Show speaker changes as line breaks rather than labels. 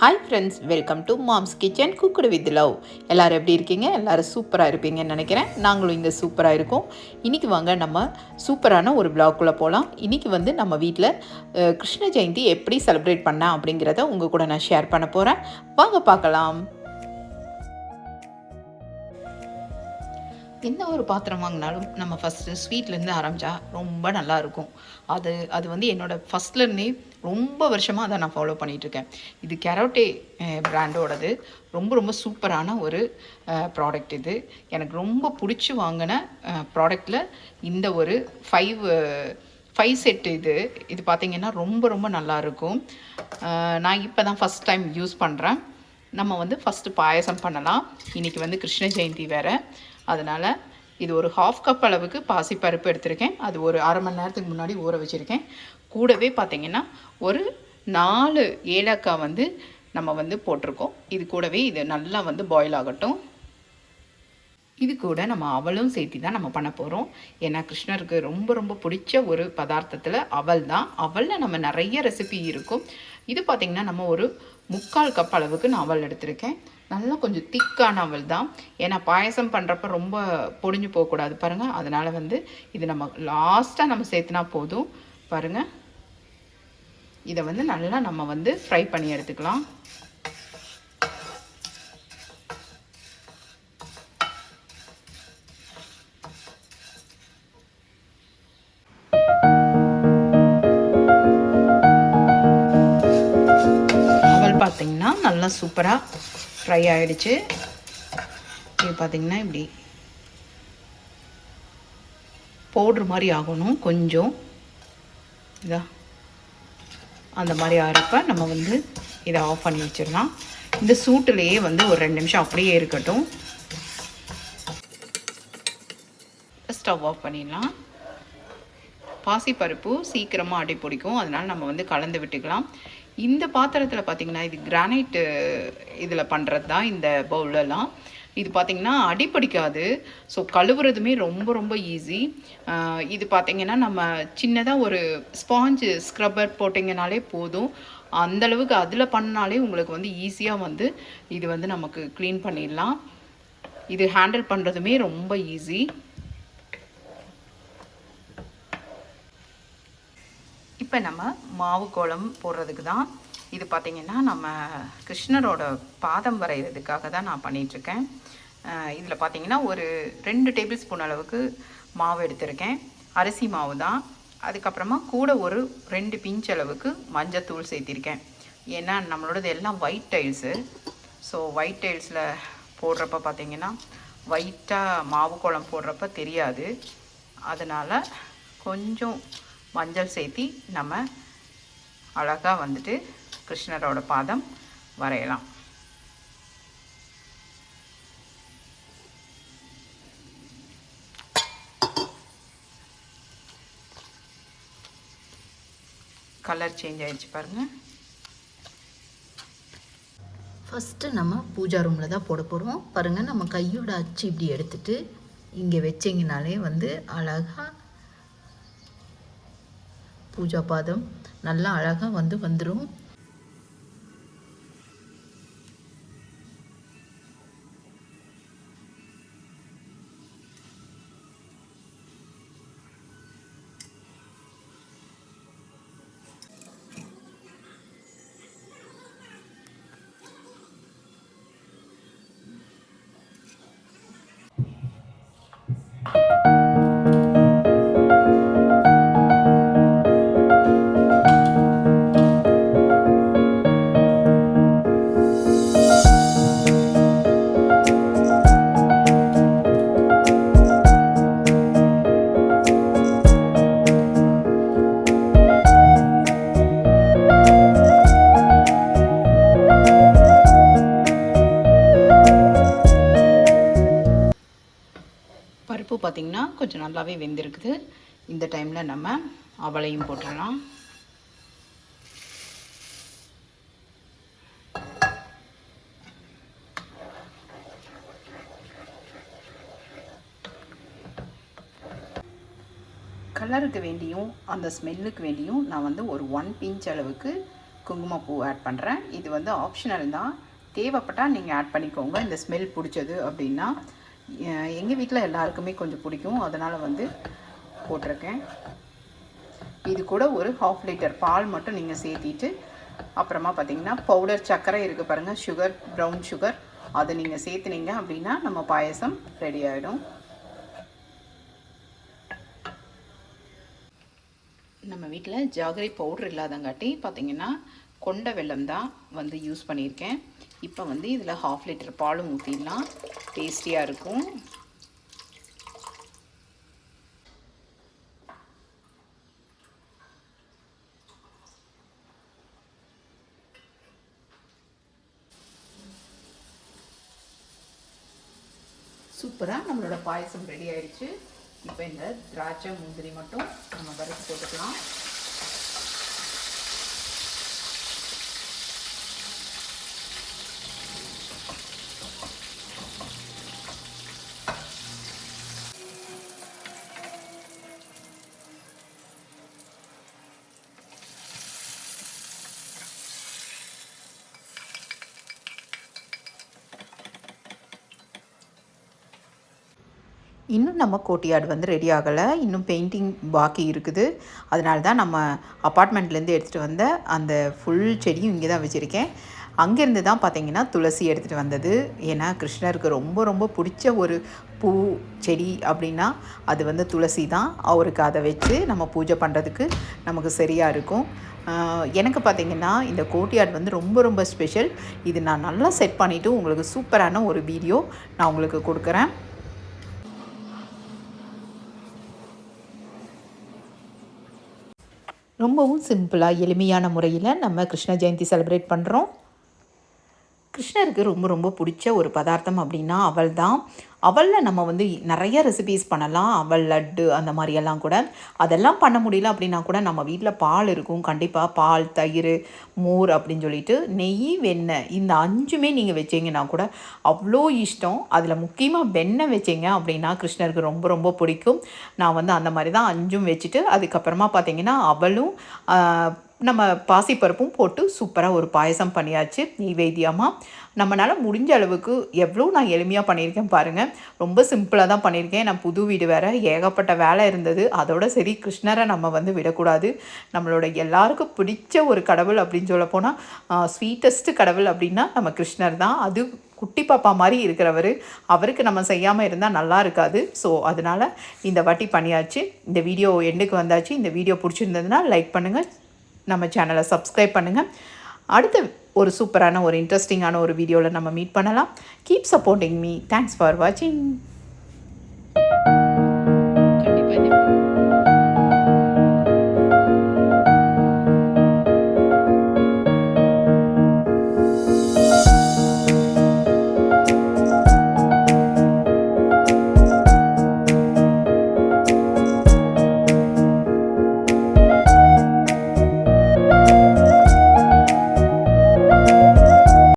Hi friends welcome to mom's kitchen cooked with love எல்லோரும் எப்படி இருக்கீங்க? எல்லோரும் சூப்பராக இருப்பீங்கன்னு நினைக்கிறேன். நாங்களும் இங்கே சூப்பராக இருக்கோம். இன்றைக்கி வாங்க நம்ம சூப்பரான ஒரு பிளாக்குள்ளே போகலாம் இன்றைக்கி வந்து நம்ம வீட்டில் கிருஷ்ண ஜெயந்தி எப்படி செலிப்ரேட் பண்ணேன் அப்படிங்கிறத உங்கள் கூட நான் ஷேர் பண்ண போகிறேன் வாங்க பார்க்கலாம். எந்த ஒரு பாத்திரம் வாங்கினாலும் நம்ம ஃபஸ்ட்டு ஸ்வீட்லேருந்து ஆரம்பித்தா ரொம்ப நல்லா இருக்கும். அது அது வந்து என்னோடய ஃபஸ்ட்லேருந்தே ரொம்ப வருஷமாக அதை நான் ஃபாலோ பண்ணிகிட்ருக்கேன் இது கெரோட்டே பிராண்டோடது ரொம்ப ரொம்ப சூப்பரான ஒரு ப்ராடக்ட் இது. எனக்கு ரொம்ப பிடிச்சி வாங்கின ப்ராடக்டில் இந்த ஒரு ஃபைவ் ஃபைவ் செட்டு இது. இது பார்த்திங்கன்னா ரொம்ப ரொம்ப நல்லா இருக்கும் நான் இப்போ தான் ஃபஸ்ட் டைம் யூஸ் பண்ணுறேன் நம்ம வந்து ஃபஸ்ட்டு பாயசம் பண்ணலாம். இன்றைக்கி வந்து கிருஷ்ண ஜெயந்தி வேறு. அதனால் இது ஒரு ஹாஃப் கப் அளவுக்கு பாசிப்பருப்பு எடுத்திருக்கேன். அது ஒரு அரை மணி நேரத்துக்கு முன்னாடி ஊற வச்சுருக்கேன். கூடவே பார்த்தீங்கன்னா ஒரு நாலு ஏலக்காய் வந்து நம்ம வந்து போட்டிருக்கோம். இது கூடவே இது நல்லா வந்து பாயில் ஆகட்டும். இது கூட நம்ம அவலும் சேர்த்து தான் நம்ம பண்ண போகிறோம் ஏன்னா கிருஷ்ணருக்கு ரொம்ப ரொம்ப பிடிச்ச ஒரு பதார்த்தத்தில் அவல் தான். அவலில் நம்ம நிறைய ரெசிபி இருக்கும். இது பார்த்திங்கன்னா நம்ம ஒரு முக்கால் கப் அளவுக்கு நான் அவல் எடுத்திருக்கேன். நல்லா கொஞ்சம் திக்கான அவல் தான். ஏன்னா பாயசம் பண்ணுறப்ப ரொம்ப பொடிஞ்சு போகக்கூடாது பாருங்கள் அதனால் வந்து இது நம்ம லாஸ்ட்டாக நம்ம சேர்த்துனா போதும். பாருங்கள் இதை வந்து நல்லா நம்ம வந்து ஃப்ரை பண்ணி எடுத்துக்கலாம். சூப்பராக ஃப்ரை ஆகிடுச்சு இது பார்த்தீங்கன்னா இப்படி பவுட்ரு மாதிரி ஆகணும் கொஞ்சம். இதா. அந்த மாதிரி ஆகிறப்ப நம்ம வந்து இதை ஆஃப் பண்ணி வச்சிடலாம். இந்த சூட்டுலேயே வந்து ஒரு ரெண்டு நிமிஷம் அப்படியே இருக்கட்டும். ஸ்டவ் ஆஃப் பண்ணிடலாம். பாசிப்பருப்பு சீக்கிரமாக அடி பிடிக்கும். அதனால் நம்ம வந்து கலந்து விட்டுக்கலாம். இந்த பாத்திரத்தில் பார்த்தீங்கன்னா இது கிரானைட்டு இதில் பண்ணுறது தான் இந்த பவுலெல்லாம் இது பார்த்திங்கன்னா அடிப்பிடிக்காது. ஸோ கழுவுறதுமே ரொம்ப ரொம்ப ஈஸி இது பார்த்திங்கன்னா நம்ம சின்னதாக ஒரு ஸ்பாஞ்சு ஸ்க்ரப்பர் போட்டிங்கனாலே போதும். அந்த அளவுக்கு அதில் பண்ணாலே உங்களுக்கு வந்து ஈஸியாக வந்து இது வந்து நமக்கு க்ளீன் பண்ணிடலாம். இது ஹேண்டில் பண்ணுறதுமே ரொம்ப ஈஸி இப்போ நம்ம மாவு கோலம் போடுறதுக்கு தான் இது பார்த்திங்கன்னா நம்ம கிருஷ்ணரோட பாதம் வரைகிறதுக்காக தான் நான் பண்ணிகிட்ருக்கேன் இதில் பார்த்திங்கன்னா ஒரு ரெண்டு டேபிள் ஸ்பூன் அளவுக்கு மாவு எடுத்திருக்கேன். அரிசி மாவு தான். அதுக்கப்புறமா கூட ஒரு ரெண்டு பிஞ்ச் அளவுக்கு மஞ்சத்தூள் சேர்த்திருக்கேன். ஏன்னா நம்மளோடது எல்லாம் ஒயிட் டைல்ஸு ஸோ ஒயிட் டைல்ஸில் போடுறப்ப பார்த்தீங்கன்னா ஒயிட்டாக மாவு கோலம் போடுறப்ப தெரியாது. அதனால் கொஞ்சம் மஞ்சள் சேர்த்தி நம்ம அழகாக வந்துட்டு கிருஷ்ணரோட பாதம் வரையலாம். கலர் சேஞ்ச் ஆயிடுச்சு பாருங்கள்
ஃபஸ்ட்டு நம்ம பூஜா ரூமில் தான் போட போகிறோம் பாருங்கள் நம்ம கையோட அச்சு இப்படி எடுத்துட்டு இங்கே வச்சிங்கனாலே வந்து அழகாக பூஜா பாதம். நல்லா அழகாக வந்து வந்துடும்
பார்த்திங்கன்னா கொஞ்சம் நல்லாவே வெந்திருக்குது. இந்த டைமில் நம்ம அவளையும் போட்டுடலாம். கலருக்கு வேண்டியும் அந்த ஸ்மெல்லுக்கு வேண்டியும் நான் வந்து ஒரு ஒன் பிஞ்ச் அளவுக்கு குங்குமப்பூ ஆட் பண்ணுறேன் இது வந்து ஆப்ஷனல் தான். தேவைப்பட்டால் நீங்கள் ஆட் பண்ணிக்கோங்க. இந்த ஸ்மெல் பிடிச்சது அப்படின்னா எங்கள் வீட்டில் எல்லாருக்குமே கொஞ்சம் பிடிக்கும். அதனால் வந்து போட்டிருக்கேன். இது கூட ஒரு ஹாஃப் லிட்டர் பால் மட்டும் நீங்கள் சேர்த்திட்டு அப்புறமா பார்த்தீங்கன்னா பவுடர் சர்க்கரை இருக்குது பாருங்கள் சுகர் ப்ரௌன் சுகர் அதை நீங்கள் சேர்த்துனீங்க அப்படின்னா நம்ம பாயசம் ரெடி ஆகிடும் நம்ம வீட்டில் ஜாகரி பவுடர் இல்லாதங்காட்டி பார்த்தீங்கன்னா கொண்ட வெல்லம் தான் வந்து யூஸ் பண்ணியிருக்கேன். இப்போ வந்து இதில் ஹாஃப் லிட்டர் பாலும் ஊற்றிடலாம் டேஸ்டியாக இருக்கும். சூப்பராக நம்மளோட பாயசம் ரெடி ஆயிடுச்சு. இப்போ இந்த திராட்சை முந்திரி மட்டும் நம்ம வறுத்து போட்டுக்கலாம். இன்னும் நம்ம கோட்டியாடு வந்து ரெடி ஆகலை. இன்னும் பெயிண்டிங் பாக்கி இருக்குது. அதனால தான் நம்ம அப்பார்ட்மெண்ட்லேருந்து எடுத்துகிட்டு வந்த அந்த ஃபுல் செடியும் இங்கே தான் வச்சுருக்கேன். அங்கேருந்து தான் பார்த்தீங்கன்னா துளசி எடுத்துகிட்டு வந்தது. ஏன்னா கிருஷ்ணருக்கு ரொம்ப ரொம்ப பிடிச்ச ஒரு பூ செடி அப்படின்னா அது வந்து துளசி தான். அவருக்கு அதை வச்சு நம்ம பூஜை பண்ணுறதுக்கு நமக்கு சரியாக இருக்கும். எனக்கு பார்த்தீங்கன்னா இந்த கோட்டியாட் வந்து ரொம்ப ரொம்ப ஸ்பெஷல் இது நான் நல்லா செட் பண்ணிவிட்டு உங்களுக்கு சூப்பரான ஒரு வீடியோ நான் உங்களுக்கு கொடுக்குறேன். ரொம்பவும் சிம்பிளாக எளிமையான முறையில் நம்ம கிருஷ்ண ஜெயந்தி செலிப்ரேட் பண்ணுறோம் கிருஷ்ணருக்கு ரொம்ப ரொம்ப பிடிச்ச ஒரு பதார்த்தம் அப்படின்னா அவள் தான் அவளில் நம்ம வந்து நிறைய ரெசிபீஸ் பண்ணலாம். அவள் லட்டு அந்த மாதிரியெல்லாம் கூட. அதெல்லாம் பண்ண முடியல அப்படின்னா கூட நம்ம வீட்டில் பால் இருக்கும். கண்டிப்பாக பால் தயிர் மோர் அப்படின்னு சொல்லிட்டு நெய் வெண்ணெய் இந்த அஞ்சுமே நீங்கள் வச்சீங்கன்னா கூட அவ்வளோ இஷ்டம். அதில் முக்கியமாக வெண்ணெய் வச்சீங்க அப்படின்னா கிருஷ்ணருக்கு ரொம்ப ரொம்ப பிடிக்கும். நான் வந்து அந்த மாதிரி தான் அஞ்சும் வச்சுட்டு அதுக்கப்புறமா பார்த்தீங்கன்னா அவளும் நம்ம பாசிப்பருப்பும் போட்டு சூப்பராக ஒரு பாயசம் பண்ணியாச்சு நெய்வேத்தியமாக நம்மளால் முடிஞ்ச அளவுக்கு எவ்வளோ நான் எளிமையாக பண்ணியிருக்கேன் பாருங்கள் ரொம்ப சிம்பிளாக தான் பண்ணியிருக்கேன். நான் புது வீடு வேறு ஏகப்பட்ட வேலை இருந்தது. அதோட சரி கிருஷ்ணரை நம்ம வந்து விடக்கூடாது. நம்மளோட எல்லாருக்கும் பிடிச்ச ஒரு கடவுள் அப்படின்னு சொல்ல போனால் ஸ்வீட்டஸ்ட்டு கடவுள் அப்படின்னா நம்ம கிருஷ்ணர் தான். அது குட்டி பாப்பா மாதிரி இருக்கிறவர். அவருக்கு நம்ம செய்யாமல் இருந்தால் நல்லா இருக்காது. ஸோ அதனால் இந்த வாட்டி பண்ணியாச்சு. இந்த வீடியோ எண்டுக்கு வந்தாச்சு. இந்த வீடியோ பிடிச்சிருந்ததுன்னா லைக் பண்ணுங்கள் நம்ம சேனலை சப்ஸ்கிரைப் பண்ணுங்கள் அடுத்த ஒரு சூப்பரான ஒரு இன்ட்ரெஸ்டிங்கான ஒரு வீடியோவில் நம்ம மீட் பண்ணலாம். Keep supporting me thanks for வாட்சிங்